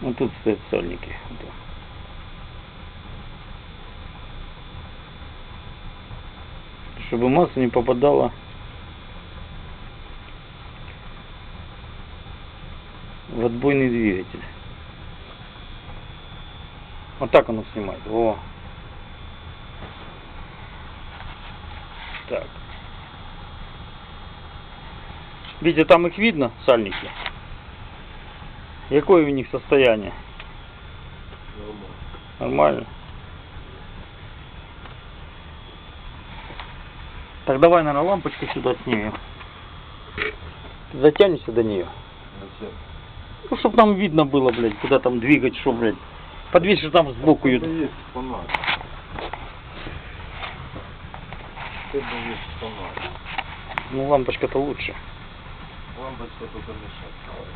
Вот тут стоят сальники. Вот. Чтобы масса не попадала в отбойный двигатель. Вот так оно снимает. О. Так. Видите, там их видно, сальники? Какое у них состояние? Нормально. Так давай, наверное, лампочку сюда снимем. Затянешься до нее. Зачем? Ну, чтобы нам видно было, блядь, куда там двигать, что, блядь. Подвесишь там сбоку Это ее. есть фонарь. Это есть фонарь. Ну, лампочка-то лучше. Лампочка только мешает.